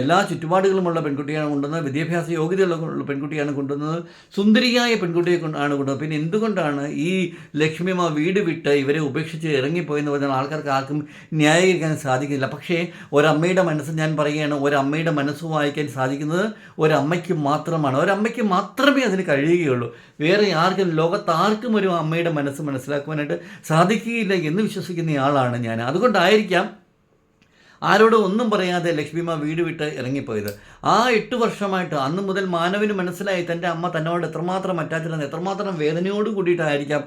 എല്ലാ ചുറ്റുപാടുകളുമുള്ള പെൺകുട്ടിയാണ് കൊണ്ടുവന്നത് വിദ്യാഭ്യാസ യോഗ്യതയുള്ള പെൺകുട്ടിയാണ് കൊണ്ടുവന്നത് സുന്ദരിയായ പെൺകുട്ടിയെ കൊണ്ടാണ് കൊണ്ടുവന്നത്. പിന്നെ എന്തുകൊണ്ടാണ് ഈ ലക്ഷ്മിമ വീട് വിട്ട് ഇവരെ ഉപേക്ഷിച്ച് ഇറങ്ങിപ്പോയെന്ന് പറഞ്ഞാൽ ആൾക്കാർക്ക് ആർക്കും ന്യായീകരിക്കാൻ സാധിക്കുന്നില്ല. പക്ഷേ ഒരമ്മയുടെ മനസ്സ് ഞാൻ പറയുകയാണ് ഒരമ്മയുടെ മനസ്സ് വായിക്കാൻ സാധിക്കുന്നത് ഒരമ്മയ്ക്ക് മാത്രമാണ്. ഒരമ്മയ്ക്ക് മാത്രമേ അതിന് കഴിയുകയുള്ളൂ. വേറെ ആർക്കും ലോകത്ത് ആർക്കും ഒരു അമ്മയുടെ മനസ്സ് മനസ്സിലാക്കുവാനായിട്ട് സാധിക്കുകയില്ല എന്ന് വിശ്വസിക്കുന്ന ആളാണ് ഞാൻ. അതുകൊണ്ടായിരിക്കാം ആരോടും ഒന്നും പറയാതെ ലക്ഷ്മിമ വീട് വിട്ട് ഇറങ്ങിപ്പോയത്. ആ എട്ട് വർഷമായിട്ട് അന്ന് മുതൽ മാനവിന് മനസ്സിലായി തന്റെ അമ്മ തന്നോട് എത്രമാത്രം അറ്റാച്ചിരുന്നത് എത്രമാത്രം വേദനയോട് കൂടിയിട്ടായിരിക്കാം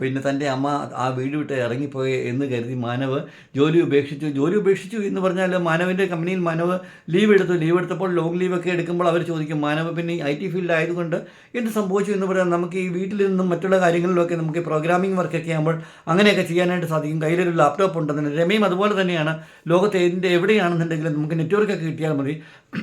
പിന്നെ തന്റെ അമ്മ ആ വീട് വിട്ട് ഇറങ്ങിപ്പോയി എന്ന് കരുതി മാനവ് ജോലി ഉപേക്ഷിച്ചു. ജോലി ഉപേക്ഷിച്ചു എന്ന് പറഞ്ഞാൽ മാനവിന്റെ കമ്പനിയിൽ മാനവ് ലീവ് എടുത്തു. ലീവ് എടുത്തപ്പോൾ ലോങ് ലീവൊക്കെ എടുക്കുമ്പോൾ അവർ ചോദിക്കും മാനവ് പിന്നെ ഐ ടി ഫീൽഡ് ആയതുകൊണ്ട് എന്ത് സംഭവിച്ചു എന്ന് പറയാൻ നമുക്ക് ഈ വീട്ടിൽ നിന്നും മറ്റുള്ള കാര്യങ്ങളിലൊക്കെ നമുക്ക് പ്രോഗ്രാമിംഗ് വർക്കൊക്കെ ആകുമ്പോൾ അങ്ങനെയൊക്കെ ചെയ്യാനായിട്ട് സാധിക്കും. കയ്യിലൊരു ലാപ്ടോപ്പ് ഉണ്ടെന്നുണ്ടെങ്കിൽ രമയും അതുപോലെ തന്നെയാണ്. ലോകത്തെ എന്ത് എവിടെയാണെന്നുണ്ടെങ്കിലും നമുക്ക് നെറ്റ്വർക്കൊക്കെ കിട്ടിയാൽ മതി.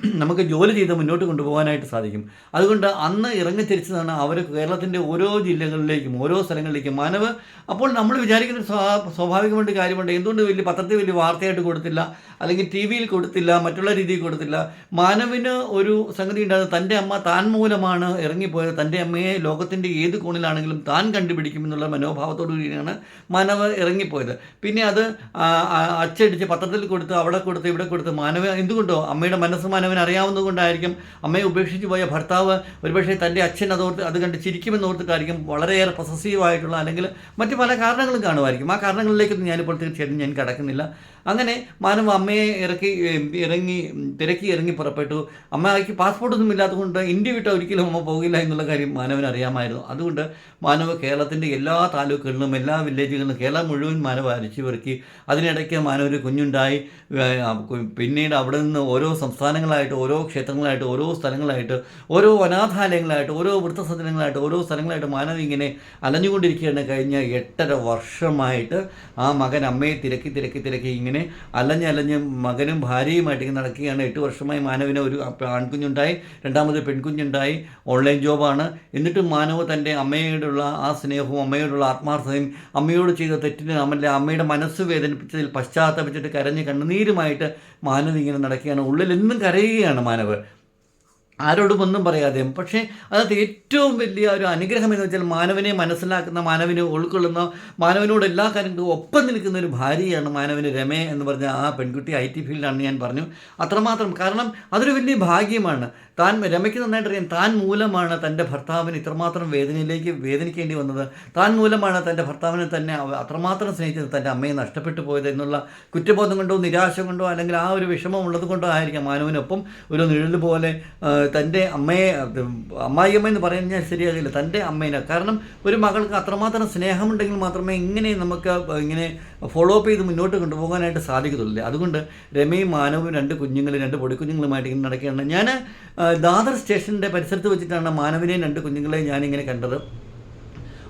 നമുക്ക് ജോലി ചെയ്ത് മുന്നോട്ട് കൊണ്ടുപോകാനായിട്ട് സാധിക്കും. അതുകൊണ്ട് അന്ന് ഇറങ്ങിത്തിരിച്ചതാണ് അവർ കേരളത്തിന്റെ ഓരോ ജില്ലകളിലേക്കും ഓരോ സ്ഥലങ്ങളിലേക്കും മാനവ്. അപ്പോൾ നമ്മൾ വിചാരിക്കുന്ന സ്വാ- സ്വാഭാവികമായിട്ട് കാര്യമുണ്ട്. എന്തുകൊണ്ട് വലിയ പത്രത്തിൽ വലിയ വാർത്തയായിട്ട് കൊടുത്തില്ല? അല്ലെങ്കിൽ ടി വിയിൽ കൊടുത്തില്ല മറ്റുള്ള രീതിയിൽ കൊടുത്തില്ല. മാനവിന് ഒരു സംഗതി ഉണ്ടാകുന്നത് തന്റെ അമ്മ താൻ മൂലമാണ് ഇറങ്ങിപ്പോയത്. തന്റെ അമ്മയെ ലോകത്തിന്റെ ഏത് കോണിലാണെങ്കിലും താൻ കണ്ടുപിടിക്കുമെന്നുള്ള മനോഭാവത്തോടു കൂടിയാണ് മാനവ് ഇറങ്ങിപ്പോയത്. പിന്നെ അത് അച്ചടിച്ച് പത്രത്തിൽ കൊടുത്ത് അവിടെ കൊടുത്ത് ഇവിടെ കൊടുത്ത് മാനവ എന്തുകൊണ്ടോ അമ്മയുടെ മനസ്സ് മാനവന് അറിയാവുന്നത് കൊണ്ടായിരിക്കും അമ്മയെ ഉപേക്ഷിച്ച് പോയ ഭർത്താവ് ഒരുപക്ഷെ തന്റെ അച്ഛൻ അതോർത്ത് അത് കണ്ട് ചിരിക്കുമെന്ന് ഓർത്തിട്ടായിരിക്കും വളരെയേറെ പ്രസസീവായിട്ടുള്ള അല്ലെങ്കിൽ മറ്റു പല കാരണങ്ങളും കാണുമായിരിക്കും. ആ കാരണങ്ങളിലേക്കൊന്നും ഞാനിപ്പോൾ തീർച്ചയായിട്ടും ഞാൻ കടക്കുന്നില്ല. അങ്ങനെ മാനവ അമ്മയെ ഇറക്കി ഇറങ്ങി തിരക്കി ഇറങ്ങി പുറപ്പെട്ടു. അമ്മയ്ക്ക് പാസ്പോർട്ടൊന്നും ഇല്ലാത്തതുകൊണ്ട് ഇന്ത്യ വിട്ട് ഒരിക്കലും അമ്മ പോകില്ല എന്നുള്ള കാര്യം മാനവന് അറിയാമായിരുന്നു. അതുകൊണ്ട് മാനവ കേരളത്തിന്റെ എല്ലാ താലൂക്കുകളിലും എല്ലാ വില്ലേജുകളിലും കേരളം മുഴുവൻ മാനവ അരിച്ചു പെറുക്കി. അതിനിടയ്ക്ക് മാനവന് കുഞ്ഞുണ്ടായി. പിന്നീട് അവിടെ നിന്ന് ഓരോ സംസ്ഥാനങ്ങളായിട്ട് ഓരോ ക്ഷേത്രങ്ങളായിട്ട് ഓരോ സ്ഥലങ്ങളായിട്ട് ഓരോ അനാഥാലയങ്ങളായിട്ട് ഓരോ വൃത്തസദനങ്ങളായിട്ട് ഓരോ സ്ഥലങ്ങളായിട്ട് മാനവ ഇങ്ങനെ അലഞ്ഞുകൊണ്ടിരിക്കുകയാണ് കഴിഞ്ഞ എട്ടര വർഷമായിട്ട് ആ മകൻ അമ്മയെ തിരക്കി തിരക്കി തിരക്കി ഇങ്ങനെ അലഞ്ഞ് അലഞ്ഞ് മകനും ഭാര്യയുമായിട്ട് ഇങ്ങനെ നടക്കുകയാണ്. എട്ട് വർഷമായി മാനവിന് ഒരു ആൺകുഞ്ഞുണ്ടായി രണ്ടാമത് പെൺകുഞ്ഞുണ്ടായി ഓൺലൈൻ ജോബാണ് എന്നിട്ടും മാനവ് തന്റെ അമ്മയോടുള്ള ആ സ്നേഹവും അമ്മയോടുള്ള ആത്മാർത്ഥതയും അമ്മയോട് ചെയ്ത തെറ്റിന് അമ്മന്റെ അമ്മയുടെ മനസ്സ് വേദനിപ്പിച്ചതിൽ പശ്ചാത്തപിച്ചിട്ട് കരഞ്ഞ് കണ്ണുനീരുമായിട്ട് മാനവ് ഇങ്ങനെ നടക്കുകയാണ്. ഉള്ളിൽ എന്നും കരയുകയാണ് മാനവ്. ആരോടും ഒന്നും പറയാതെയും പക്ഷേ അതിനകത്ത് ഏറ്റവും വലിയ ഒരു അനുഗ്രഹം എന്ന് വെച്ചാൽ മാനവനെ മനസ്സിലാക്കുന്ന മാനവിനെ ഉൾക്കൊള്ളുന്ന മാനവനോട് എല്ലാ കാര്യങ്ങളും ഒപ്പം നിൽക്കുന്ന ഒരു ഭാര്യയാണ് മാനവന് രമേ എന്ന് പറഞ്ഞ ആ പെൺകുട്ടി ഐ ടി ഫീൽഡാണ് ഞാൻ പറഞ്ഞു. അത്രമാത്രം. കാരണം അതൊരു വലിയ ഭാഗ്യമാണ്. താൻ രമയ്ക്ക് നന്നായിട്ട് അറിയാം താൻ മൂലമാണ് തന്റെ ഭർത്താവിന് ഇത്രമാത്രം വേദനയിലേക്ക് വേദനിക്കേണ്ടി വന്നത്. താൻ മൂലമാണ് തന്റെ ഭർത്താവിനെ തന്നെ അത്രമാത്രം സ്നേഹിച്ചത് തന്റെ അമ്മയെ നഷ്ടപ്പെട്ടു പോയത് എന്നുള്ള കുറ്റബോധം കൊണ്ടോ നിരാശ കൊണ്ടോ അല്ലെങ്കിൽ ആ ഒരു വിഷമം ഉള്ളത് കൊണ്ടോ ആയിരിക്കാം. മാനവനൊപ്പം ഒരു നിഴൽ പോലെ തന്റെ അമ്മയെ അമ്മായി അമ്മായിയമ്മ എന്ന് പറയുന്നത് ശരിയാകില്ല തന്റെ അമ്മേനെ. കാരണം ഒരു മകൾക്ക് അത്രമാത്രം സ്നേഹമുണ്ടെങ്കിൽ മാത്രമേ ഇങ്ങനെ നമുക്ക് ഇങ്ങനെ ഫോളോ അപ്പ് ചെയ്ത് മുന്നോട്ട് കൊണ്ടുപോകാനായിട്ട് സാധിക്കത്തുള്ളൂ അതുകൊണ്ട് രമയും മാനവും രണ്ട് കുഞ്ഞുങ്ങൾ രണ്ട് പൊടിക്കുഞ്ഞുങ്ങളുമായിട്ട് ഇങ്ങനെ നടക്കുകയാണ്. ഞാൻ ദാദർ സ്റ്റേഷന്റെ പരിസരത്ത് വെച്ചിട്ടാണ് മാനവിനെയും രണ്ട് കുഞ്ഞുങ്ങളെയും ഞാനിങ്ങനെ കണ്ടത്.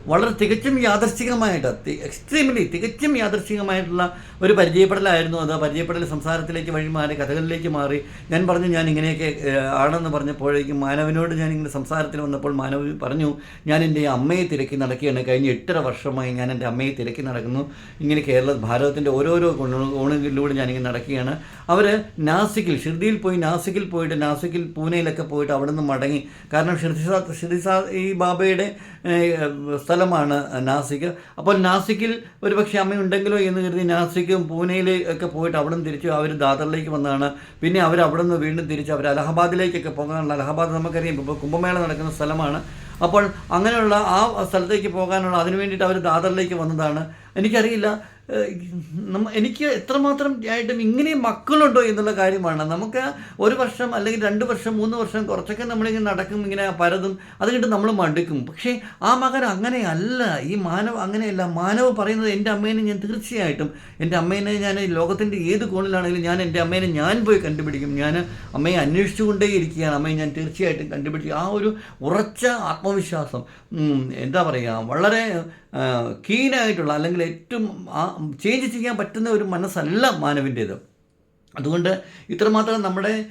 വളരെ തികച്ചും യാദർശികമായിട്ട് എക്സ്ട്രീംലി തികച്ചും യാദർശികമായിട്ടുള്ള ഒരു പരിചയപ്പെടലായിരുന്നു അത്. പരിചയപ്പെടൽ സംസാരത്തിലേക്ക് വഴി മാറി കഥകളിലേക്ക് മാറി. ഞാൻ പറഞ്ഞു ഞാൻ ഇങ്ങനെയൊക്കെ ആണെന്ന് പറഞ്ഞപ്പോഴേക്കും മാനവനോട് ഞാൻ ഇങ്ങനെ സംസാരത്തിൽ വന്നപ്പോൾ മാനവ് പറഞ്ഞു ഞാൻ എന്റെ അമ്മയെ തിരക്കി നടക്കുകയാണ്. കഴിഞ്ഞ എട്ടര വർഷമായി ഞാൻ എന്റെ അമ്മയെ തിരക്കി നടക്കുന്നു. ഇങ്ങനെ കേരള ഭാരതത്തിന്റെ ഓരോരോ കോണ- കോണുകളിലൂടെ ഞാനിങ്ങനെ നടക്കുകയാണ്. അവർ നാസിക്കിൽ ഷിർദിയിൽ പോയി നാസിക്കിൽ പോയിട്ട് നാസിക്കിൽ പൂനെയിലൊക്കെ പോയിട്ട് അവിടെ നിന്ന് മടങ്ങി. കാരണം ഷിർദിസാ ഷിർദിസാ ഈ ബാബയുടെ സ്ഥലമാണ് നാസിക്. അപ്പോൾ നാസിക്കിൽ ഒരു പക്ഷേ അമ്മയുണ്ടെങ്കിലോ എന്ന് കരുതി നാസിക്കും പൂനെയിൽ ഒക്കെ പോയിട്ട് അവിടെ നിന്ന് തിരിച്ചു അവർ ദാദറിലേക്ക് വന്നതാണ്. പിന്നെ അവർ അവിടെ നിന്ന് വീണ്ടും തിരിച്ച് അവർ അലഹബാദിലേക്കൊക്കെ പോകാനുള്ള അലഹബാദ് നമുക്കറിയാം. ഇപ്പോൾ കുംഭമേള നടക്കുന്ന സ്ഥലമാണ്. അപ്പോൾ അങ്ങനെയുള്ള ആ സ്ഥലത്തേക്ക് പോകാനുള്ള അതിനു വേണ്ടിയിട്ട് അവർ ദാദറിലേക്ക് വന്നതാണ്. എനിക്കറിയില്ല എനിക്ക് എത്രമാത്രം ആയിട്ടും ഇങ്ങനെ മക്കളുണ്ടോ എന്നുള്ള കാര്യമാണ്. നമുക്ക് ഒരു വർഷം അല്ലെങ്കിൽ രണ്ട് വർഷം മൂന്ന് വർഷം കുറച്ചൊക്കെ നമ്മളിങ്ങനെ നടക്കും ഇങ്ങനെ പരതും അത് കഴിഞ്ഞിട്ട് നമ്മൾ മടുക്കും. പക്ഷേ ആ മകൻ അങ്ങനെയല്ല. ഈ മാനവ് അങ്ങനെയല്ല. മാനവ് പറയുന്നത് എന്റെ അമ്മേനെ ഞാൻ തീർച്ചയായിട്ടും എന്റെ അമ്മേനെ ഞാൻ ലോകത്തിന്റെ ഏത് കോണിലാണെങ്കിലും ഞാൻ എന്റെ അമ്മേനെ ഞാൻ പോയി കണ്ടുപിടിക്കും. ഞാൻ അമ്മയെ അന്വേഷിച്ചുകൊണ്ടേ ഇരിക്കുകയാണ് അമ്മയെ ഞാൻ തീർച്ചയായിട്ടും കണ്ടുപിടിക്കും ആ ഒരു ഉറച്ച ആത്മവിശ്വാസം എന്താ പറയുക വളരെ കീനായിട്ടുള്ള അല്ലെങ്കിൽ ഏറ്റവും ചേഞ്ച് ചെയ്യാൻ പറ്റുന്ന ഒരു മനസ്സല്ല മാനവിന്റേത് അതുകൊണ്ട് ഇത്രമാത്രം നമ്മുടെ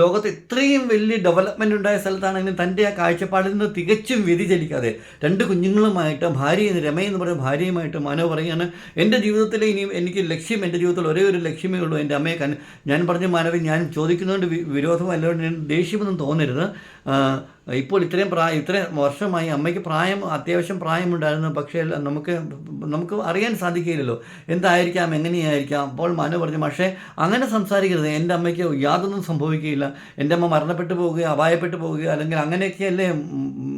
ലോകത്ത് ഇത്രയും വലിയ ഡെവലപ്മെന്റ് ഉണ്ടായ സ്ഥലത്താണെങ്കിലും തന്റെ ആ കാഴ്ചപ്പാടിൽ നിന്ന് തികച്ചും വ്യതിചലിക്കാതെ. രണ്ട് കുഞ്ഞുങ്ങളുമായിട്ട് ഭാര്യ രമ എന്ന് പറയുന്ന ഭാര്യയുമായിട്ട് മാനവ് പറയുകയാണ് എന്റെ ജീവിതത്തിൽ ഇനി എനിക്ക് ലക്ഷ്യം എന്റെ ജീവിതത്തിൽ ഒരേ ഒരു ലക്ഷ്യമേ ഉള്ളൂ. എന്റെ അമ്മയെ ഞാൻ പറഞ്ഞ മാനവി ഞാൻ ചോദിക്കുന്നതുകൊണ്ട് വിരോധമല്ലോ ഞാൻ ദേഷ്യമൊന്നും തോന്നരുത്. ഇപ്പോൾ ഇത്രയും പ്രായം ഇത്രയും വർഷമായി അമ്മയ്ക്ക് പ്രായം അത്യാവശ്യം പ്രായമുണ്ടായിരുന്നു. പക്ഷേ നമുക്ക് നമുക്ക് അറിയാൻ സാധിക്കില്ലല്ലോ എന്തായിരിക്കാം എങ്ങനെയായിരിക്കാം? അപ്പോൾ മനു പറഞ്ഞു പക്ഷേ അങ്ങനെ സംസാരിക്കരുത്. എന്റെ അമ്മയ്ക്ക് യാതൊന്നും സംഭവിക്കുകയില്ല. എന്റെ അമ്മ മരണപ്പെട്ടു പോവുക അപായപ്പെട്ടു പോവുക അല്ലെങ്കിൽ അങ്ങനെയൊക്കെയല്ലേ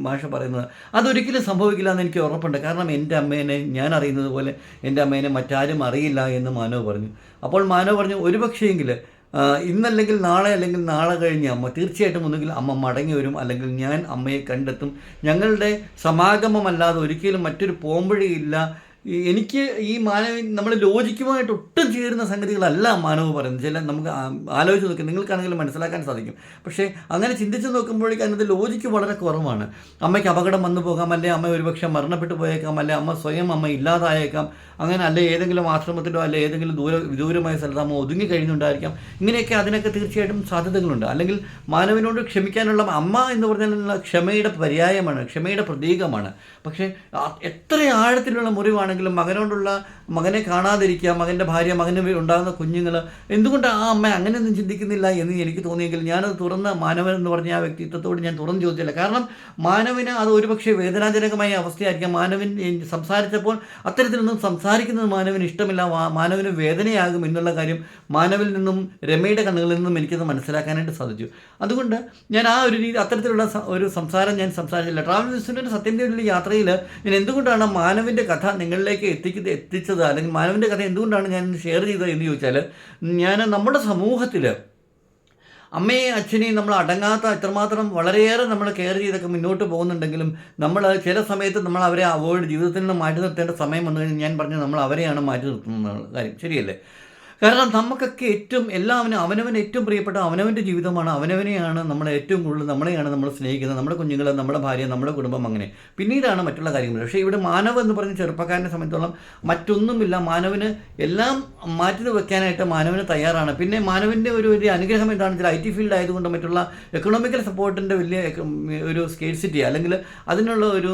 മാഷ പറയുന്നത്. അതൊരിക്കലും സംഭവിക്കില്ല എന്ന് എനിക്ക് ഉറപ്പുണ്ട്. കാരണം എന്റെ അമ്മേനെ ഞാൻ അറിയുന്നത് പോലെ എന്റെ അമ്മേനെ മറ്റാരും അറിയില്ല എന്ന് മാനവ് പറഞ്ഞു. അപ്പോൾ മാനവ് പറഞ്ഞു ഒരുപക്ഷെയെങ്കിൽ ഇന്നല്ലെങ്കിൽ നാളെ അല്ലെങ്കിൽ നാളെ കഴിഞ്ഞ് അമ്മ തീർച്ചയായിട്ടും ഒന്നുകിൽ അമ്മ മടങ്ങി വരും അല്ലെങ്കിൽ ഞാൻ അമ്മയെ കണ്ടെത്തും. ഞങ്ങളുടെ സമാഗമമല്ലാതെ ഒരിക്കലും മറ്റൊരു പോംവഴിയില്ല എനിക്ക് ഈ മാനവ നമ്മൾ ലോജിക്കുമായിട്ട് ഒട്ടും ചേരുന്ന സംഗതികളല്ല മാനവ് പറയുന്നത്. ചില നമുക്ക് ആലോചിച്ച് നോക്കി നിങ്ങൾക്കാണെങ്കിലും മനസ്സിലാക്കാൻ സാധിക്കും. പക്ഷേ അങ്ങനെ ചിന്തിച്ച് നോക്കുമ്പോഴേക്കും അതിനകത്ത് ലോജിക്ക് വളരെ കുറവാണ്. അമ്മയ്ക്ക് അപകടം വന്നു പോകാം അല്ലെ അമ്മ ഒരുപക്ഷെ മരണപ്പെട്ടു പോയേക്കാം അല്ലെ അമ്മ സ്വയം അമ്മ ഇല്ലാതായേക്കാം അങ്ങനെ അല്ലെ ഏതെങ്കിലും ആശ്രമത്തിലോ അല്ലെ ഏതെങ്കിലും ദൂര വിദൂരമായ സ്ഥലത്ത് അമ്മ ഒതുങ്ങി കഴിഞ്ഞുണ്ടായിരിക്കാം ഇങ്ങനെയൊക്കെ അതിനൊക്കെ തീർച്ചയായിട്ടും സാധ്യതകളുണ്ട്. അല്ലെങ്കിൽ മാനവിനോട് ക്ഷമിക്കാനുള്ള അമ്മ എന്ന് പറഞ്ഞാൽ ക്ഷമയുടെ പര്യായമാണ് ക്ഷമയുടെ പ്രതീകമാണ്. പക്ഷേ എത്ര ആഴത്തിലുള്ള മുറിവാണെങ്കിലും മകനോടുള്ള മകനെ കാണാതിരിക്കുക മകന്റെ ഭാര്യ മകന് ഉണ്ടാകുന്ന കുഞ്ഞുങ്ങൾ എന്തുകൊണ്ട് ആ അമ്മ അങ്ങനെയൊന്നും ചിന്തിക്കുന്നില്ല എന്ന് എനിക്ക് തോന്നിയെങ്കിൽ ഞാനത് തുറന്ന മാനവൻ എന്ന് പറഞ്ഞ ആ വ്യക്തിത്വത്തോട് ഞാൻ തുറന്നു ചോദിച്ചില്ല. കാരണം മാനവിന് അത് ഒരുപക്ഷെ വേദനാജനകമായ അവസ്ഥയായിരിക്കാം. മാനവൻ സംസാരിച്ചപ്പോൾ അത്തരത്തിലൊന്നും സംസാരിക്കുന്നത് മാനവന് ഇഷ്ടമില്ല. മാനവന് വേദനയാകും എന്നുള്ള കാര്യം മാനവിൽ നിന്നും രമയുടെ കണ്ണുകളിൽ നിന്നും എനിക്കത് മനസ്സിലാക്കാനായിട്ട് സാധിച്ചു. അതുകൊണ്ട് ഞാൻ ആ ഒരു രീതി അത്തരത്തിലുള്ള ഒരു സംസാരം ഞാൻ സംസാരിച്ചില്ല. ട്രാവൽ ബിസിന്റെ സത്യം തേടിയുള്ള യാത്രയിൽ ഞാൻ എന്തുകൊണ്ടാണ് മാനവിന്റെ കഥ നിങ്ങൾ നിങ്ങളിലേക്ക് എത്തിക്കുന്നത് എത്തിച്ചത് അല്ലെങ്കിൽ മാനവന്റെ കഥ എന്തുകൊണ്ടാണ് ഞാൻ ഷെയർ ചെയ്തത് എന്ന് ചോദിച്ചാൽ ഞാൻ നമ്മുടെ സമൂഹത്തിൽ അമ്മയെയും അച്ഛനെയും നമ്മൾ അടങ്ങാത്ത എത്രമാത്രം വളരെയേറെ നമ്മൾ കെയർ ചെയ്തൊക്കെ മുന്നോട്ട് പോകുന്നുണ്ടെങ്കിലും നമ്മൾ ചില സമയത്ത് നമ്മൾ അവരെ അവോയ്ഡ് ജീവിതത്തിൽ നിന്ന് മാറ്റി നിർത്തേണ്ട സമയം വന്നു കഴിഞ്ഞാൽ ഞാൻ പറഞ്ഞു നമ്മൾ അവരെയാണ് മാറ്റി നിർത്തുന്നത് കാര്യം. ശരിയല്ലേ? കാരണം നമുക്കൊക്കെ ഏറ്റവും എല്ലാവനും അവനവൻ ഏറ്റവും പ്രിയപ്പെട്ട അവനവന്റെ ജീവിതമാണ്. അവനവനെയാണ് നമ്മൾ ഏറ്റവും കൂടുതൽ നമ്മളെയാണ് നമ്മൾ സ്നേഹിക്കുന്നത്. നമ്മുടെ കുഞ്ഞുങ്ങൾ നമ്മുടെ ഭാര്യ നമ്മുടെ കുടുംബം അങ്ങനെ. പിന്നീടാണ് മറ്റുള്ള കാര്യങ്ങൾ. പക്ഷേ ഇവിടെ മാനവ് എന്ന് പറഞ്ഞ ചെറുപ്പക്കാരനെ സംബന്ധിച്ചോളം മറ്റൊന്നുമില്ല. മാനവന് എല്ലാം മാറ്റി വെക്കാനായിട്ട് മാനവന് തയ്യാറാണ്. പിന്നെ മാനവന്റെ ഒരു വലിയ അനുഗ്രഹം എന്താണെന്ന് വെച്ചാൽ ഐ ടി ഫീൽഡ് ആയതുകൊണ്ട് മറ്റുള്ള എക്കണോമിക്കൽ സപ്പോർട്ടിന്റെ വലിയ ഒരു സ്കേഴ്സിറ്റി അല്ലെങ്കിൽ അതിനുള്ള ഒരു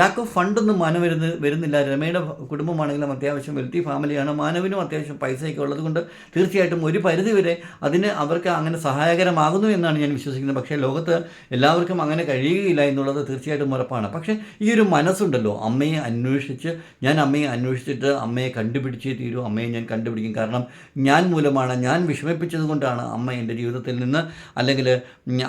ലാക്ക് ഓഫ് ഫണ്ടൊന്നും മാനവരുന്ന് വരുന്നില്ല. രമയുടെ കുടുംബമാണെങ്കിലും അത്യാവശ്യം വെൽത്തി ഫാമിലിയാണ് മാനവിനും അത്യാവശ്യം പൈസയൊക്കെ ഉള്ളത് കൊണ്ട് തീർച്ചയായിട്ടും ഒരു പരിധിവരെ അതിന് അവർക്ക് അങ്ങനെ സഹായകരമാകുന്നു എന്നാണ് ഞാൻ വിശ്വസിക്കുന്നത്. പക്ഷേ ലോകത്ത് എല്ലാവർക്കും അങ്ങനെ കഴിയുകയില്ല എന്നുള്ളത് തീർച്ചയായിട്ടും ഉറപ്പാണ്. പക്ഷേ ഈ ഒരു മനസ്സുണ്ടല്ലോ അമ്മയെ അന്വേഷിച്ച് ഞാൻ അമ്മയെ അന്വേഷിച്ചിട്ട് അമ്മയെ കണ്ടുപിടിച്ചേ തീരൂ അമ്മയെ ഞാൻ കണ്ടുപിടിക്കും. കാരണം ഞാൻ മൂലമാണ് ഞാൻ വിഷമിപ്പിച്ചത് കൊണ്ടാണ് അമ്മ എന്റെ ജീവിതത്തിൽ നിന്ന് അല്ലെങ്കിൽ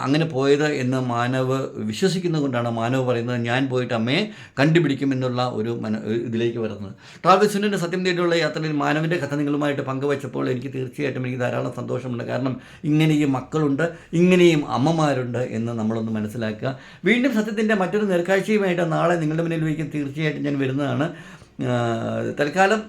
അങ്ങനെ പോയത് എന്ന് മാനവ് വിശ്വസിക്കുന്നത് കൊണ്ടാണ് മാനവ് പറയുന്നത് ഞാൻ പോയിട്ട് അമ്മയെ കണ്ടുപിടിക്കും എന്നുള്ള ഒരു മന ഇതിലേക്ക് വരുന്നത്. ട്രാവൽസിന്റെ സത്യം തേടിയുള്ള യാത്രയിൽ മാനവിന്റെ കഥ നിങ്ങളുമായിട്ട് പങ്കുവച്ചപ്പോൾ എനിക്ക് തീർച്ചയായിട്ടും എനിക്ക് ധാരാളം സന്തോഷമുണ്ട്. കാരണം ഇങ്ങനെയും മക്കളുണ്ട് ഇങ്ങനെയും അമ്മമാരുണ്ട് എന്ന് നമ്മളൊന്ന് മനസ്സിലാക്കുക. വീണ്ടും സത്യത്തിന്റെ മറ്റൊരു നേർക്കാഴ്ചയുമായിട്ട് നാളെ നിങ്ങളുടെ മുന്നിൽ വയ്ക്കും. തീർച്ചയായിട്ടും ഞാൻ വരുന്നതാണ്. തൽക്കാലം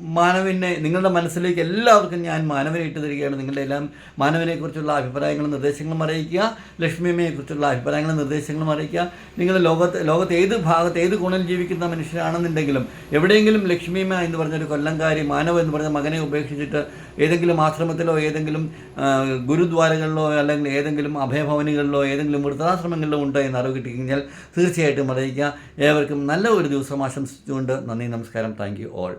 മാനവിനെ നിങ്ങളുടെ മനസ്സിലേക്ക് എല്ലാവർക്കും ഞാൻ മാനവനെ ഇട്ട് തരികയാണ് നിങ്ങളുടെ എല്ലാം മാനവനെക്കുറിച്ചുള്ള അഭിപ്രായങ്ങളും നിർദ്ദേശങ്ങളും അറിയിക്കുക. ലക്ഷ്മിയമ്മയെക്കുറിച്ചുള്ള അഭിപ്രായങ്ങളും നിർദ്ദേശങ്ങളും അറിയിക്കുക. നിങ്ങൾ ലോകത്ത് ലോകത്ത് ഏത് ഭാഗത്ത് ഏത് കോണിൽ ജീവിക്കുന്ന മനുഷ്യരാണെന്നുണ്ടെങ്കിലും എവിടെയെങ്കിലും ലക്ഷ്മിയമ്മ എന്ന് പറഞ്ഞൊരു കൊല്ലംകാരി മാനവ എന്ന് പറഞ്ഞ മകനെ ഉപേക്ഷിച്ചിട്ട് ഏതെങ്കിലും ആശ്രമത്തിലോ ഏതെങ്കിലും ഗുരുദ്വാരകളിലോ അല്ലെങ്കിൽ ഏതെങ്കിലും അഭയഭവനുകളിലോ ഏതെങ്കിലും വൃദ്ധാശ്രമങ്ങളിലോ ഉണ്ടോ എന്ന് അറിവ് കിട്ടിക്കഴിഞ്ഞാൽ തീർച്ചയായിട്ടും അറിയിക്കുക. ഏവർക്കും നല്ല ഒരു ദിവസം ആശംസിച്ചുകൊണ്ട് നന്ദി നമസ്കാരം. Thank you all.